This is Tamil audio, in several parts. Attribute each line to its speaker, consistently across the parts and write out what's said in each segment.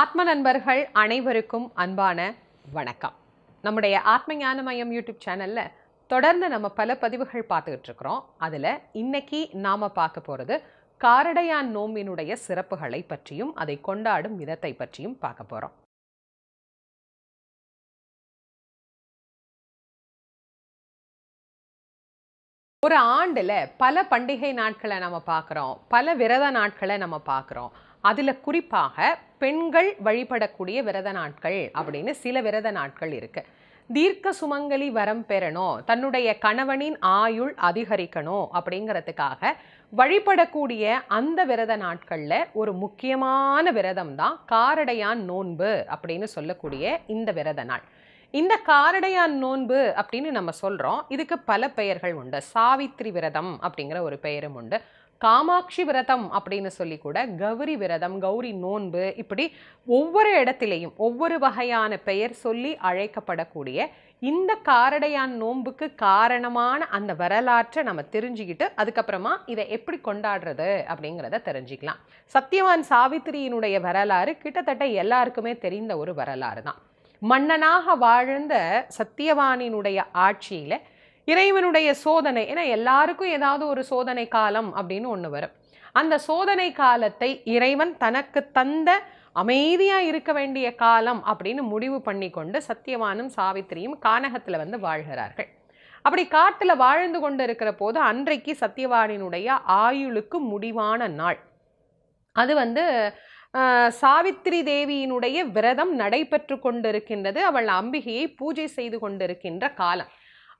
Speaker 1: ஆத்ம நண்பர்கள் அனைவருக்கும் அன்பான வணக்கம். நம்முடைய ஆத்ம ஞான மையம் யூடியூப் சேனலில் தொடர்ந்து நம்ம பல பதிவுகள் பார்த்துக்கிட்டு இருக்கிறோம். அதில் இன்னைக்கு நாம் பார்க்க போகிறது காரடையான் நோம்பினுடைய சிறப்புகளை பற்றியும் அதை கொண்டாடும் விதத்தை பற்றியும் பார்க்க போகிறோம் ஒரு ஆண்டுல பல பண்டிகை நாட்களை நம்ம பார்க்குறோம். பல விரத நாட்களை நம்ம பார்க்குறோம். அதில் குறிப்பாக பெண்கள் வழிபடக்கூடிய விரத நாட்கள் அப்படின்னு சில விரத நாட்கள் இருக்கு. தீர்க்க சுமங்கலி வரம் பெறணும் தன்னுடைய கணவனின் ஆயுள் அதிகரிக்கணும் அப்படிங்கிறதுக்காக வழிபடக்கூடிய அந்த விரத நாட்கள்ல ஒரு முக்கியமான விரதம் தான் காரடையான் நோன்பு அப்படின்னு சொல்லக்கூடிய இந்த விரத நாள். இந்த காரடையான் நோன்பு அப்படின்னு நம்ம சொல்கிறோம் இதுக்கு பல பெயர்கள் உண்டு. சாவித்ரி விரதம் அப்படிங்கிற ஒரு பெயரும் உண்டு. காமாட்சி விரதம் அப்படின்னு சொல்லி கூட கௌரி விரதம் கௌரி நோன்பு இப்படி ஒவ்வொரு இடத்திலையும் ஒவ்வொரு வகையான பெயர் சொல்லி அழைக்கப்படக்கூடிய இந்த காரடையான் நோன்புக்கு காரணமான அந்த வரலாற்றை நம்ம தெரிஞ்சுக்கிட்டு அதுக்கப்புறமா இதை எப்படி கொண்டாடுறது அப்படிங்கிறத தெரிஞ்சுக்கலாம். சத்யவான் சாவித்திரியினுடைய வரலாறு கிட்டத்தட்ட எல்லாருக்குமே தெரிந்த ஒரு வரலாறு தான். மன்னனாக வாழ்ந்த சத்தியவானினுடைய ஆட்சியில் இறைவனுடைய சோதனை ஏன்னா எல்லாருக்கும் ஏதாவது ஒரு சோதனை காலம் அப்படின்னு ஒன்று வரும். அந்த சோதனை காலத்தை இறைவன் தனக்கு தந்த அமைதியாக இருக்க வேண்டிய காலம் அப்படின்னு முடிவு பண்ணி கொண்டு சத்தியவானும் சாவித்திரியும் கானகத்தில் வந்து வாழ்கிறார்கள். அப்படி காட்டில் வாழ்ந்து கொண்டு இருக்கிற போது அன்றைக்கு சத்தியவானினுடைய ஆயுளுக்கு முடிவான நாள். அது வந்து சாவித்திரி தேவியினுடைய விரதம் நடைபெற்று கொண்டிருக்கின்றது. அவள் அம்பிகையை பூஜை செய்து கொண்டிருக்கின்ற காலம்.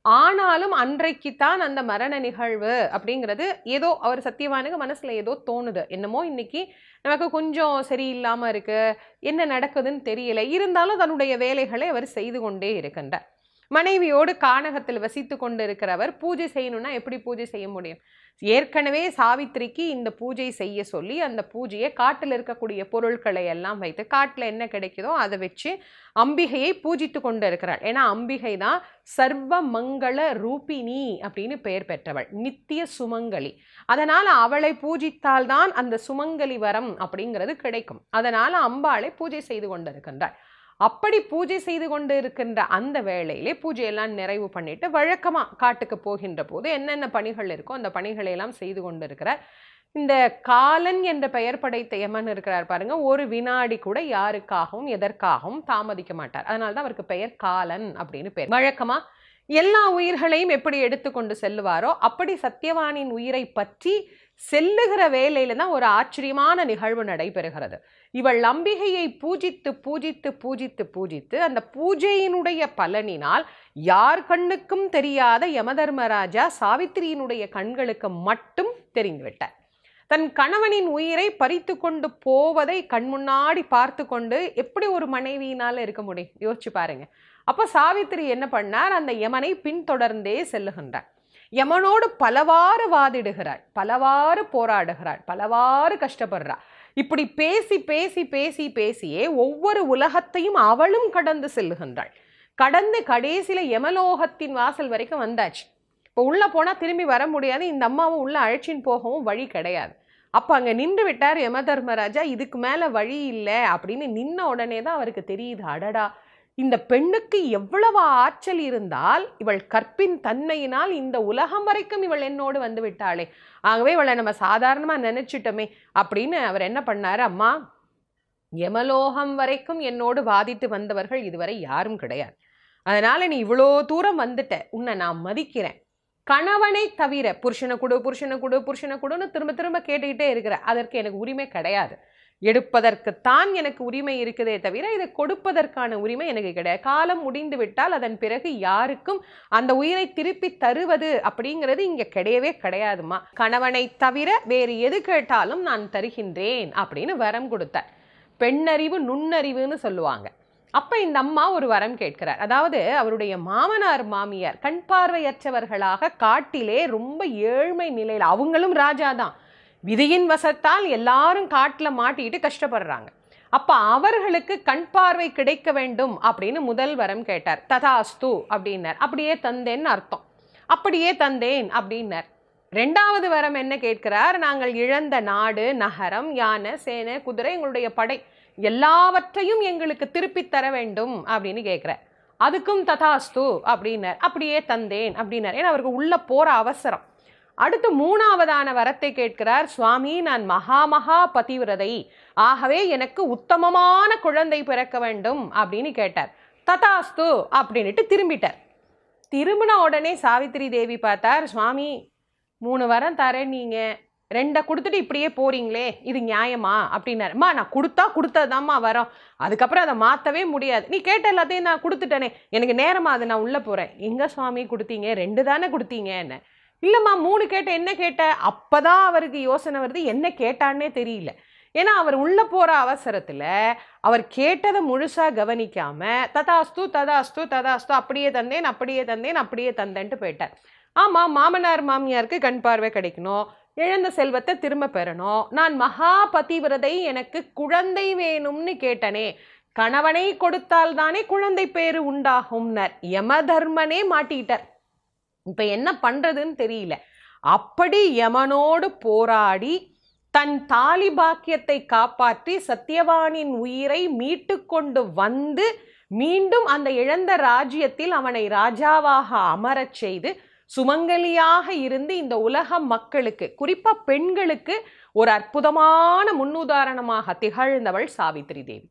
Speaker 1: ஆனாலும் அன்றைக்குத்தான் அந்த மரண நிகழ்வு அப்படிங்கிறது ஏதோ அவர் சத்தியவானுக்கு மனசில் ஏதோ தோணுது. என்னமோ இன்னைக்கு நமக்கு கொஞ்சம் சரியில்லாமல் இருக்குது என்ன நடக்குதுன்னு தெரியல. இருந்தாலும் தன்னுடைய வேலைகளை அவர் செய்து கொண்டே இருக்கின்றார். மனைவியோடு கானகத்தில் வசித்து கொண்டு இருக்கிறவர் பூஜை செய்யணும்னா எப்படி பூஜை செய்ய முடியும்? ஏற்கனவே சாவித்திரிக்கு இந்த பூஜை செய்ய சொல்லி அந்த பூஜையை காட்டில் இருக்கக்கூடிய பொருட்களை எல்லாம் வைத்து காட்டில் என்ன கிடைக்குதோ அதை வச்சு அம்பிகையை பூஜித்து கொண்டு இருக்கிறாள். ஏன்னா அம்பிகை தான் சர்வ மங்கள ரூபிணி அப்படின்னு பெயர் பெற்றவள். நித்திய சுமங்கலி. அதனால் அவளை பூஜித்தால்தான் அந்த சுமங்கலி வரம் அப்படிங்கிறது கிடைக்கும். அதனால் அம்பாளை பூஜை செய்து கொண்டிருக்கின்றாள் அப்படி பூஜை செய்து கொண்டு இருக்கின்ற அந்த வேளையிலே பூஜையெல்லாம் நிறைவு பண்ணிட்டு வழக்கமா காட்டுக்கு போகின்ற போது என்னென்ன பணிகள் இருக்கோ அந்த பணிகளை எல்லாம் செய்து கொண்டு இருக்கிறார் இந்த காலன் என்ற பெயர் படைத்த யமன் இருக்கிறார் பாருங்க. ஒரு வினாடி கூட யாருக்காகவும் எதற்காகவும் தாமதிக்க மாட்டார். அதனால தான் அவருக்கு பெயர் காலன் அப்படின்னு பேர். வழக்கமா எல்லா உயிர்களையும் எப்படி எடுத்துக்கொண்டு செல்லுவாரோ அப்படி சத்தியவானின் உயிரை பற்றி செல்லுகிற வேலையில தான் ஒரு ஆச்சரியமான நிகழ்வு நடைபெறுகிறது. இவள் அம்பிகையை பூஜித்து பூஜித்து பூஜித்து பூஜித்து அந்த பூஜையினுடைய பலனினால் யார் கண்ணுக்கும் தெரியாத யமதர்மராஜா சாவித்திரியினுடைய கண்களுக்கு மட்டும் தெரிந்துவிட்டார். தன் கணவனின் உயிரை பறித்து கொண்டு போவதை கண் முன்னாடி பார்த்து கொண்டு எப்படி ஒரு மனைவியினால் இருக்க முடியும்? யோசிச்சு பாருங்க. அப்போ சாவித்திரி என்ன பண்ணார்? அந்த யமனை பின்தொடர்ந்தே செல்லுகின்றார். யமனோடு பலவாறு வாதிடுகிறாள் பலவாறு போராடுகிறாள் பலவாறு கஷ்டப்படுறாள் இப்படி பேசி பேசி பேசி பேசியே ஒவ்வொரு உலகத்தையும் அவளும் கடந்து செல்லுகின்றாள். கடந்து கடைசியில யமலோகத்தின் வாசல் வரைக்கும் வந்தாச்சு. இப்போ உள்ளே போனால் திரும்பி வர முடியாது இந்த அம்மாவும் உள்ள அழைச்சின்னு போகவும் வழி கிடையாது. அப்போ அங்கே நின்று விட்டார் யம தர்மராஜா இதுக்கு மேல வழி இல்லை அப்படின்னு நின்ன உடனே தான் அவருக்கு தெரியுது அடடா இந்த பெண்ணுக்கு எவ்வளவு ஆற்றல் இருந்தால் இவள் கற்பின் தன்மையினால் இந்த உலகம் வரைக்கும் இவள் என்னோடு வந்து விட்டாளே. ஆகவே இவளை நம்ம சாதாரணமாக நினைச்சிட்டோமே அப்படின்னு அவர் என்ன பண்ணார்? அம்மா யமலோகம் வரைக்கும் என்னோடு வாதித்து வந்தவர்கள் இதுவரை யாரும் கிடையாது. அதனால் நீ இவ்வளோ தூரம் வந்துட்ட. உன்னை நான் மதிக்கிறேன். கணவனை தவிர புருஷனை கொடு புருஷனை கொடு புருஷனை கொடுன்னு திரும்ப திரும்ப கேட்டுக்கிட்டே இருக்கிற. அதற்கு எனக்கு உரிமை கிடையாது. எடுப்பதற்குத்தான் எனக்கு உரிமை இருக்குதே தவிர இதை கொடுப்பதற்கான உரிமை எனக்கு கிடையாது. காலம் முடிந்து விட்டால் அதன் பிறகு யாருக்கும் அந்த உயிரை திருப்பி தருவது அப்படிங்கிறது இங்கே கிடையவே கிடையாதுமா கணவனை தவிர வேறு எது கேட்டாலும் நான் தருகின்றேன் அப்படின்னு வரம் கொடுத்தார். பெண்ணறிவு நுண்ணறிவுன்னு சொல்லுவாங்க. அப்போ இந்த அம்மா ஒரு வரம் கேட்கிறார். அதாவது அவருடைய மாமனார் மாமியார் கண் பார்வையற்றவர்களாக காட்டிலே ரொம்ப ஏழ்மை நிலையில் அவங்களும் ராஜா தான் விதியின் வசத்தால் எல்லாரும் காட்டில் மாட்டிட்டு கஷ்டப்படுறாங்க. அப்போ அவர்களுக்கு கண் பார்வை கிடைக்க வேண்டும் அப்படின்னு முதல் வரம் கேட்டார். ததாஸ்து அப்படின்னார். அப்படியே தந்தேன்னு அர்த்தம். அப்படியே தந்தேன் அப்படின்னார். ரெண்டாவது வரம் என்ன கேட்கிறார்? நாங்கள் இழந்த நாடு நகரம் யானை சேனை குதிரை எங்களுடைய படை எல்லாவற்றையும் எங்களுக்கு திருப்பி தர வேண்டும் அப்படின்னு கேட்குறார். அதுக்கும் ததாஸ்து அப்படின்னார். அப்படியே தந்தேன் அப்படின்னார். ஏன்னா அவருக்கு உள்ளே போகிற அவசரம். அடுத்து மூணாவதான வரத்தை கேட்கிறார் சுவாமி நான் மகா மகா பதிவிரதை. ஆகவே எனக்கு உத்தமமான குழந்தை பிறக்க வேண்டும் அப்படின்னு கேட்டார். ததாஸ்து அப்படின்ட்டு திரும்பிட்டார். திரும்பின உடனே சாவித்திரி தேவி பார்த்தார் சுவாமி மூணு வரம் தரேன் நீங்கள் ரெண்டை கொடுத்துட்டு இப்படியே போறீங்களே இது நியாயமா? அப்படின்னாருமா நான் கொடுத்தா கொடுத்ததாம்மா வரோம். அதுக்கப்புறம் அதை மாற்றவே முடியாது. நீ கேட்ட எல்லாத்தையும் நான் கொடுத்துட்டேனே. எனக்கு நேரமாக அது நான் உள்ளே போகிறேன் எங்கே சுவாமி கொடுத்தீங்க? ரெண்டு தானே கொடுத்தீங்க என்ன இல்லைம்மா மூணு கேட்ட என்ன கேட்ட? அப்பதான் அவருக்கு யோசனை வருது. என்ன கேட்டான்னே தெரியல. ஏன்னா அவர் உள்ளே போகிற அவசரத்தில் அவர் கேட்டதை முழுசாக கவனிக்காமல் ததாஸ்து ததாஸ்து ததாஸ்து அப்படியே தந்தேன் அப்படியே தந்தேன் அப்படியே தந்தேன்ட்டு போயிட்டார். ஆமாம் மாமனார் மாமியாருக்கு கண் பார்வை கிடைக்கணும். இழந்த செல்வத்தை திரும்ப பெறணும். நான் மகா பதிவிரதை எனக்கு குழந்தை வேணும்னு கேட்டனே கணவனை கொடுத்தால் தானே குழந்தை பேரு உண்டாகும்னர். யமதர்மனே மாட்டிக்கிட்டார். இப்ப என்ன பண்றதுன்னு தெரியல. அப்படி யமனோடு போராடி தன் தாலி பாக்கியத்தை காப்பாற்றி சத்தியவானின் உயிரை மீட்டு கொண்டு வந்து மீண்டும் அந்த இழந்த ராஜ்யத்தில் அவனை ராஜாவாக அமரச் செய்து சுமங்கலியாக இருந்து இந்த உலக மக்களுக்கு குறிப்பாக பெண்களுக்கு ஒரு அற்புதமான முன்னுதாரணமாக திகழ்ந்தவள் சாவித்ரி தேவி.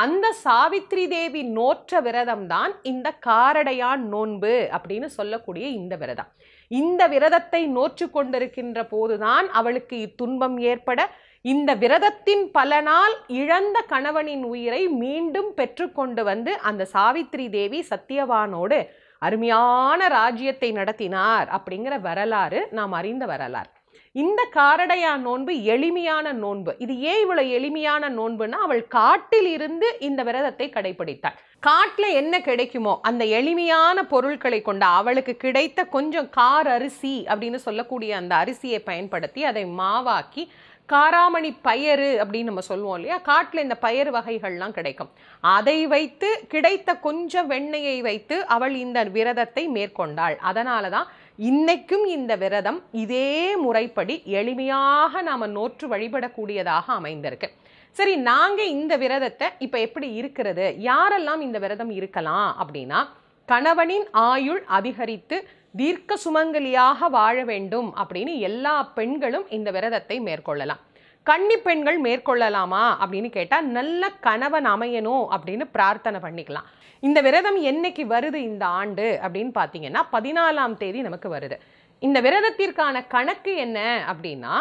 Speaker 1: அந்த சாவித்ரி தேவி நோற்ற விரதம் தான் இந்த காரடையான் நோன்பு அப்படின்னு சொல்லக்கூடிய இந்த விரதம். இந்த விரதத்தை நோற்று கொண்டிருக்கின்ற போதுதான் அவளுக்கு இத்துன்பம் ஏற்பட இந்த விரதத்தின் பலனால் இழந்த கணவனின் உயிரை மீண்டும் பெற்றுக்கொண்டு வந்து அந்த சாவித்ரி தேவி சத்தியவானோடு அருமையான ராஜ்யத்தை நடத்தினார் அப்படிங்கிற வரலாறு நாம் அறிந்த வரலாறு. இந்த காரடையா நோன்பு எளிமையான நோன்பு. இது ஏன் இவ்வளவு எளிமையான நோன்புனா அவள் காட்டில் இருந்து இந்த விரதத்தை கடைபிடித்தாள். காட்டில் என்ன கிடைக்குமோ அந்த எளிமையான பொருட்களை கொண்ட அவளுக்கு கிடைத்த கொஞ்சம் கார் அரிசி அப்படின்னு சொல்லக்கூடிய அந்த அரிசியை பயன்படுத்தி அதை மாவாக்கி காராமணி பயறு அப்படின்னு நம்ம சொல்லுவோம் இல்லையா? காட்டில் இந்த பயறு வகைகள்லாம் கிடைக்கும். அதை வைத்து கிடைத்த கொஞ்சம் வெண்ணெயை வைத்து அவள் இந்த விரதத்தை மேற்கொண்டாள். அதனால தான் இன்னைக்கும் இந்த விரதம் இதே முறைப்படி எளிமையாக நாம் நோற்று வழிபடக்கூடியதாக அமைந்திருக்கு. சரி நாங்கள் இந்த விரதத்தை இப்போ எப்படி இருக்கிறது? யாரெல்லாம் இந்த விரதம் இருக்கலாம் அப்படின்னா கணவனின் ஆயுள் அதிகரித்து தீர்க்க சுமங்கலியாக வாழ வேண்டும் அப்படின்னு எல்லா பெண்களும் இந்த விரதத்தை மேற்கொள்ளலாம். கன்னி பெண்கள் மேற்கொள்ளலாமா அப்படின்னு கேட்டால் நல்ல கணவன் அமையணும் அப்படின்னு பிரார்த்தனை பண்ணிக்கலாம். இந்த விரதம் என்னைக்கு வருது இந்த ஆண்டு அப்படின்னு பார்த்தீங்கன்னா பதினாலாம் தேதி நமக்கு வருது. இந்த விரதத்திற்கான கணக்கு என்ன அப்படின்னா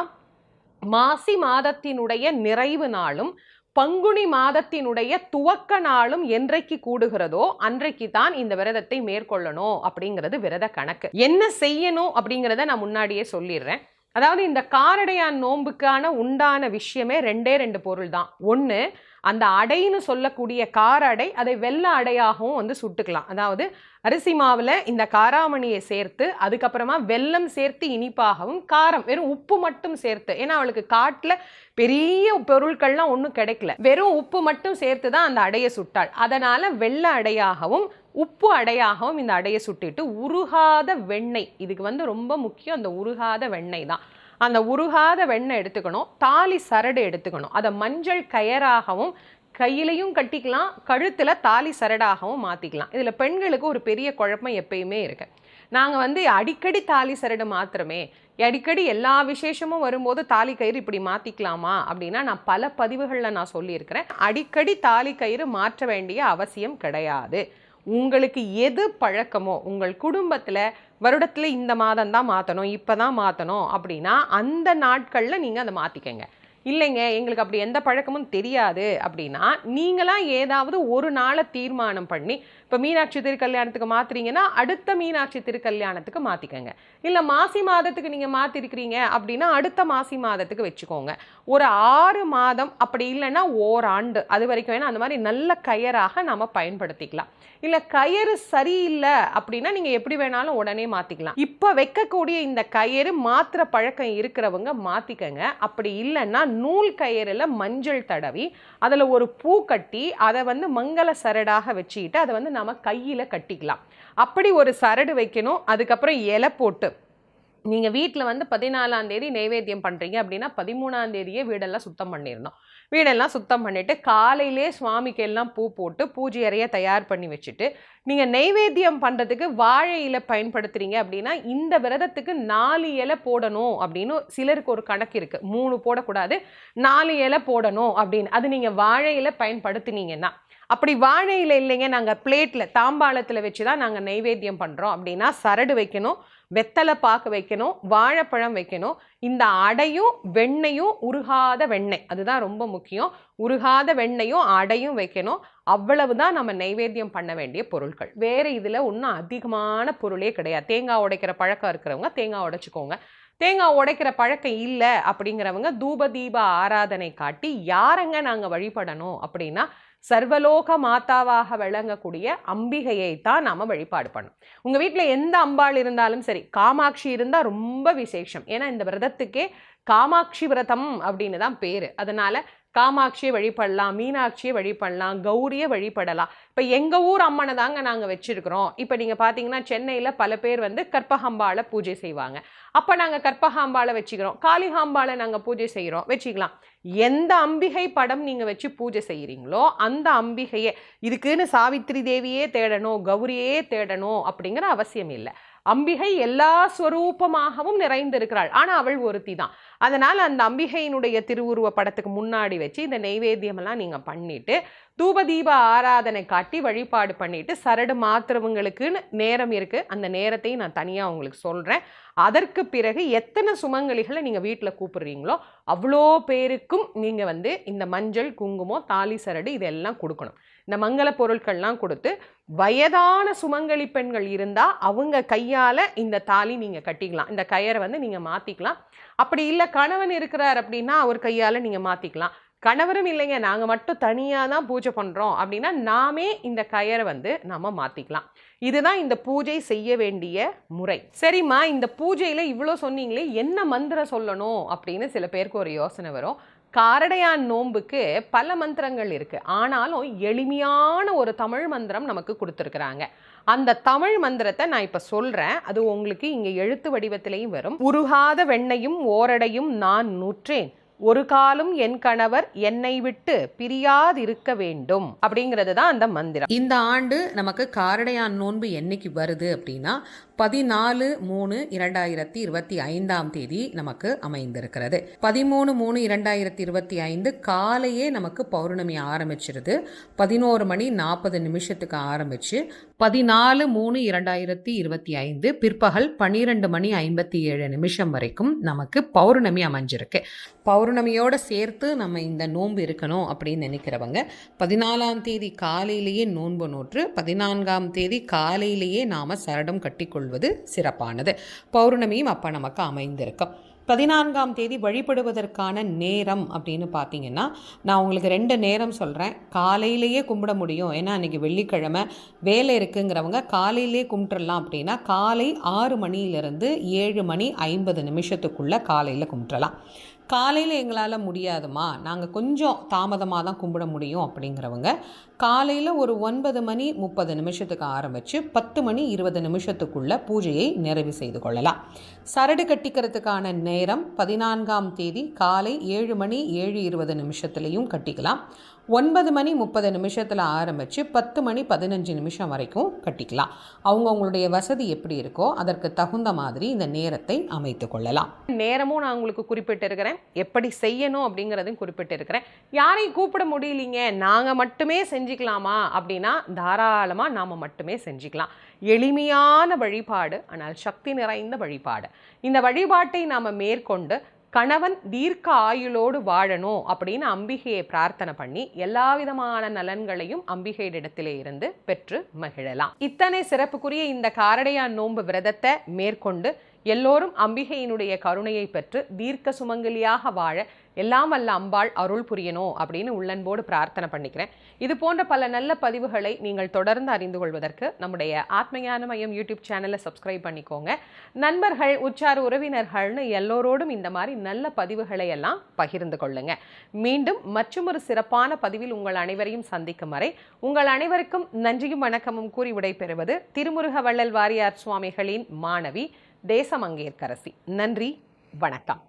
Speaker 1: மாசி மாதத்தினுடைய நிறைவு நாளும் பங்குனி மாதத்தினுடைய துவக்க நாளும் என்றைக்கு கூடுகிறதோ அன்றைக்கு தான் இந்த விரதத்தை மேற்கொள்ளணும் அப்படிங்கிறது விரத கணக்கு. என்ன செய்யணும் அப்படிங்கிறத நான் முன்னாடியே சொல்லிடுறேன். அதாவது இந்த காரடையான் நோன்புக்கான உண்டான விஷயமே ரெண்டே ரெண்டு பொருள் தான் ஒன்று அந்த அடைன்னு சொல்லக்கூடிய கார அடை அதை வெள்ளை அடையாகவும் வந்து சுட்டுக்கலாம். அதாவது அரிசி மாவில் இந்த காராமணியை சேர்த்து அதுக்கப்புறமா வெல்லம் சேர்த்து இனிப்பாகவும் காரம் வெறும் உப்பு மட்டும் சேர்த்து. ஏன்னா அவளுக்கு காட்டில் பெரிய பொருட்கள்லாம் ஒன்றும் கிடைக்கல. வெறும் உப்பு மட்டும் சேர்த்து தான் அந்த அடையை சுட்டாள். அதனால் வெள்ளை அடையாகவும் உப்பு அடையாகவும் இந்த அடையை சுட்டிட்டு உருகாத வெண்ணெய் இதுக்கு வந்து ரொம்ப முக்கியம் அந்த உருகாத வெண்ணெய் தான். அந்த உருகாத வெண்ணெய் எடுத்துக்கணும் தாலி சரடு எடுத்துக்கணும். அதை மஞ்சள் கயராகவும் கையிலையும் கட்டிக்கலாம் கழுத்தில் தாலி சரடாகவும் மாற்றிக்கலாம் இதில் பெண்களுக்கு ஒரு பெரிய குழப்பம் எப்பயுமே இருக்கு. நாங்கள் வந்து அடிக்கடி தாலி சரடு மாத்திரமே அடிக்கடி எல்லா விசேஷமும் வரும்போது தாலி கயிறு இப்படி மாற்றிக்கலாமா அப்படின்னா நான் பல பதிவுகளில் நான் சொல்லியிருக்கிறேன். அடிக்கடி தாலி கயிறு மாற்ற வேண்டிய அவசியம் கிடையாது. உங்களுக்கு எது பழக்கமோ உங்கள் குடும்பத்தில் வருடத்தில் இந்த மாதம் தான் மாற்றணும் இப்போ தான் மாற்றணும் அப்படின்னா அந்த நாட்களில் நீங்கள் அதை மாற்றிக்கங்க இல்லைங்க எங்களுக்கு அப்படி எந்த பழக்கமும் தெரியாது அப்படின்னா நீங்களாம் ஏதாவது ஒரு நாளை தீர்மானம் பண்ணி இப்போ மீனாட்சி திருக்கல்யாணத்துக்கு மாற்றுறீங்கன்னா அடுத்த மீனாட்சி திருக்கல்யாணத்துக்கு மாற்றிக்கங்க இல்லை மாசி மாதத்துக்கு நீங்கள் மாற்றிருக்கிறீங்க அப்படின்னா அடுத்த மாசி மாதத்துக்கு வச்சுக்கோங்க. ஒரு ஆறு மாதம் அப்படி இல்லைன்னா ஓராண்டு. அது வரைக்கும் வேணால் அந்த மாதிரி நல்ல கயராக நம்ம பயன்படுத்திக்கலாம். இல்லை கயிறு சரியில்லை அப்படின்னா நீங்கள் எப்படி வேணாலும் உடனே மாற்றிக்கலாம் இப்போ வைக்கக்கூடிய இந்த கயிறு மாத்திர பழக்கம் இருக்கிறவங்க மாற்றிக்கங்க அப்படி இல்லைன்னா நூல் கயிறில் மஞ்சள் தடவி அதில் ஒரு பூ கட்டி அதை வந்து மங்கள சரடாக வச்சுக்கிட்டு அதை வந்து நம்ம கையில் கட்டிக்கலாம். அப்படி ஒரு சரடு வைக்கணும் அதுக்கப்புறம் இலை போட்டு. நீங்கள் வீட்டில் வந்து பதினாலாம் தேதி நைவேத்தியம் பண்ணுறீங்க அப்படின்னா பதிமூணாம் தேதியே வீடெல்லாம் சுத்தம் பண்ணிடணும். வீடெல்லாம் சுத்தம் பண்ணிவிட்டு காலையிலே சுவாமிக்கு எல்லாம் பூ போட்டு பூஜை அறைய தயார் பண்ணி வச்சுட்டு நீங்கள் நெய்வேத்தியம் பண்ணுறதுக்கு வாழை இலை பயன்படுத்துகிறீங்க அப்படின்னா இந்த விரதத்துக்கு நாலு இலை போடணும் அப்படின்னு சிலருக்கு ஒரு கணக்கு இருக்குது மூணு போடக்கூடாது நாலு இலை போடணும் அப்படின்னு. அது நீங்கள் வாழை இலை பயன்படுத்தினீங்கன்னா அப்படி வாழை இலை இல்லைங்க நாங்கள் பிளேட்டில் தாம்பாளத்தில் வச்சு தான் நாங்கள் நெய்வேத்தியம் பண்ணுறோம் அப்படின்னா சரடு வைக்கணும் வெத்தலை பாக்கு வைக்கணும் வாழைப்பழம் வைக்கணும். இந்த அடையும் வெண்ணையும் உருகாத வெண்ணெய் அதுதான் ரொம்ப முக்கியம். உருகாத வெண்ணையும் அடையும் வைக்கணும். அவ்வளவு தான் நம்ம நைவேத்தியம் பண்ண வேண்டிய பொருட்கள் வேறு இதில் ஒன்றும் அதிகமான பொருளே கிடையாது. தேங்காய் உடைக்கிற பழக்கம் இருக்கிறவங்க தேங்காய் உடைச்சிக்கோங்க. தேங்காய் உடைக்கிற பழக்கம் இல்லை அப்படிங்கிறவங்க தூப தீப ஆராதனை காட்டி யாரங்க நாங்கள் வழிபடணும்? அப்படின்னா சர்வலோக மாதாவாக விளங்கக்கூடிய அம்பிகையை தான் நாம் வழிபாடு பண்ணணும். உங்கள் வீட்டில் எந்த அம்பாள் இருந்தாலும் சரி காமாட்சி இருந்தால் ரொம்ப விசேஷம். ஏன்னா இந்த விரதத்துக்கே காமாட்சி விரதம் அப்படின்னு தான் பேர். அதனால் காமாட்சியை வழிபடலாம் மீனாட்சியை வழிபடலாம் கௌரியை வழிபடலாம். இப்போ எங்கள் ஊர் அம்மனை தாங்க நாங்கள் வச்சுருக்கிறோம். இப்போ நீங்கள் பார்த்தீங்கன்னா சென்னையில் பல பேர் வந்து கற்பகாம்பாளை பூஜை செய்வாங்க. அப்போ நாங்கள் கற்பகாம்பாளை வச்சுக்கிறோம். காளிகாம்பாளை நாங்கள் பூஜை செய்கிறோம் வச்சுக்கலாம். எந்த அம்பிகை படம் நீங்கள் வச்சு பூஜை செய்கிறீங்களோ அந்த அம்பிகையை இதுக்குன்னு சாவித்ரி தேவியே தேடணும் கௌரியே தேடணும் அப்படிங்கிற அவசியம் இல்லை. அம்பிகை எல்லா ஸ்வரூபமாகவும் நிறைந்திருக்கிறாள். ஆனால் அவள் ஒருத்தி தான். அதனால் அந்த அம்பிகையினுடைய திருவுருவ படத்துக்கு முன்னாடி வச்சு இந்த நெய்வேத்தியமெல்லாம் நீங்கள் பண்ணிட்டு தூபதீப ஆராதனை காட்டி வழிபாடு பண்ணிட்டு சரடு மாத்திரவங்களுக்குன்னு நேரம் இருக்குது அந்த நேரத்தையும் நான் தனியாக உங்களுக்கு சொல்கிறேன் அதற்கு பிறகு எத்தனை சுமங்கலிகளை நீங்கள் வீட்டில் கூப்பிடுறீங்களோ அவ்வளோ பேருக்கும் நீங்கள் வந்து இந்த மஞ்சள் குங்குமம் தாலி சரடு இதெல்லாம் கொடுக்கணும். இந்த மங்கள பொருட்கள்லாம் கொடுத்து வயதான சுமங்கலி பெண்கள் இருந்தால் அவங்க கையால் இந்த தாலி நீங்கள் கட்டிக்கலாம். இந்த கயரை வந்து நீங்கள் மாற்றிக்கலாம் அப்படி இல்லை கணவன் இருக்கிறார் அப்படின்னா அவர் கையால் நீங்கள் மாற்றிக்கலாம் கணவரும் இல்லைங்க. நாங்கள் மட்டும் தனியாக தான் பூஜை பண்ணுறோம் அப்படின்னா நாமே இந்த கயரை வந்து நாம் மாற்றிக்கலாம் இதுதான் இந்த பூஜை செய்ய வேண்டிய முறை. சரிம்மா இந்த பூஜையில் இவ்வளோ சொன்னீங்களே என்ன மந்திரம் சொல்லணும்? அப்படின்னு சில பேருக்கு ஒரு யோசனை வரும். காரடையான் நோன்புக்கு பல மந்திரங்கள் இருக்குது ஆனாலும் எளிமையான ஒரு தமிழ் மந்திரம் நமக்கு கொடுத்துருக்குறாங்க. அந்த தமிழ் மந்திரத்தை நான் இப்போ சொல்கிறேன் அது உங்களுக்கு இங்கே எழுத்து வடிவத்திலையும் வரும். உருகாத வெண்ணையும் ஓரடையும் நான் நூற்றேன். ஒரு காலம் என் கணவர் என்னை விட்டு பிரியாதிருக்க வேண்டும் அப்படிங்கிறது தான் அந்த மந்திரம்.
Speaker 2: இந்த ஆண்டு நமக்கு காரடையான் நோன்பு என்னைக்கு வருது அப்படின்னா பதினாலு மூணு இரண்டாயிரத்தி இருபத்தி ஐந்தாம் தேதி நமக்கு அமைந்திருக்கிறது. பதிமூணு மூணு இரண்டாயிரத்தி இருபத்தி ஐந்து காலையே நமக்கு பௌர்ணமி ஆரம்பிச்சிருது. பதினோரு மணி நாற்பது நிமிஷத்துக்கு ஆரம்பிச்சு பதினாலு மூணு இரண்டாயிரத்தி இருபத்தி ஐந்து பிற்பகல் பன்னிரெண்டு மணி ஐம்பத்தி ஏழு நிமிஷம் வரைக்கும் நமக்கு பௌர்ணமி அமைஞ்சிருக்கு. பௌர்ணமியோட சேர்த்து நம்ம இந்த நோன்பு இருக்கணும் அப்படின்னு நினைக்கிறவங்க பதினாலாம் தேதி காலையிலேயே நோன்பு நோற்று பதினான்காம் தேதி காலையிலேயே நாம் சரடம் கட்டிக்கொள்ளும் கொள்வது சிறப்பானது. பௌர்ணமியும் அப்போ நமக்கு அமைந்திருக்கும். பதினான்காம் தேதி வழிபடுவதற்கான நேரம் அப்படின்னு பார்த்தீங்கன்னா நான் உங்களுக்கு ரெண்டு நேரம் சொல்கிறேன் காலையிலேயே கும்பிட முடியும். ஏன்னா அன்றைக்கி வெள்ளிக்கிழமை வேலை இருக்குங்கிறவங்க காலையிலே கும்பிட்றலாம் அப்படின்னா காலை ஆறு மணியிலிருந்து ஏழு மணி ஐம்பது நிமிஷத்துக்குள்ளே காலையில் கும்பிட்றலாம் காலையில் எங்களால் முடியாதுமா? நாங்கள் கொஞ்சம் தாமதமாக தான் கும்பிட முடியும் அப்படிங்கிறவங்க காலையில் ஒரு ஒன்பது மணி முப்பது நிமிஷத்துக்கு ஆரம்பித்து பத்து மணி இருபது நிமிஷத்துக்குள்ள பூஜையை நிறைவு செய்து கொள்ளலாம். சரடு கட்டிக்கிறதுக்கான நேரம் பதினான்காம் தேதி காலை ஏழு மணி ஏழு இருபது நிமிஷத்துலையும் கட்டிக்கலாம். ஒன்பது மணி முப்பது நிமிஷத்தில் ஆரம்பித்து பத்து மணி பதினஞ்சு நிமிஷம் வரைக்கும் கட்டிக்கலாம். அவங்கவுங்களுடைய வசதி எப்படி இருக்கோ அதற்கு தகுந்த மாதிரி இந்த நேரத்தை அமைத்து கொள்ளலாம்.
Speaker 1: நேரமும் நான் உங்களுக்கு குறிப்பிட்டிருக்கிறேன். எப்படி செய்யணும் அப்படிங்கிறதையும் குறிப்பிட்டிருக்கிறேன். யாரையும் கூப்பிட முடியலீங்க. நாங்கள் மட்டுமே செஞ்சு செஞ்சுக்கலாமா அப்படின்னா தாராளமாக நாம் மட்டுமே செஞ்சுக்கலாம். எளிமையான வழிபாடு ஆனால் சக்தி நிறைந்த வழிபாடு. இந்த வழிபாட்டை நாம் மேற்கொண்டு கணவன் தீர்க்க ஆயுளோடு வாழணும் அப்படின்னு அம்பிகையை பிரார்த்தனை பண்ணி எல்லா விதமான நலன்களையும் அம்பிகையிடத்திலே இருந்து பெற்று மகிழலாம். இத்தனை சிறப்புக்குரிய இந்த காரடையான் நோன்பு விரதத்தை மேற்கொண்டு எல்லோரும் அம்பிகையினுடைய கருணையை பெற்று தீர்க்க சுமங்கலியாக வாழ எல்லாம் வல்ல அம்பாள் அருள் புரியணும் அப்படின்னு உள்ளன்போடு பிரார்த்தனை பண்ணிக்கிறேன். இது போன்ற பல நல்ல பதிவுகளை நீங்கள் தொடர்ந்து அறிந்து கொள்வதற்கு நம்முடைய ஆத்மஞான மையம் யூடியூப் சேனலை சப்ஸ்கிரைப் பண்ணிக்கோங்க. நண்பர்கள் உச்சார உறவினர்கள்னு எல்லோரோடும் இந்த மாதிரி நல்ல பதிவுகளை எல்லாம் பகிர்ந்து கொள்ளுங்க. மீண்டும் மற்றொரு சிறப்பான பதிவில் உங்கள் அனைவரையும் சந்திக்கும் வரை உங்கள் அனைவருக்கும் நன்றியும் வணக்கமும் கூறி விடைபெறுவது திருமுருக வள்ளல் வாரியார் சுவாமிகளின் மாணவி தேசமங்கேற்கரசி. நன்றி வணக்கம்.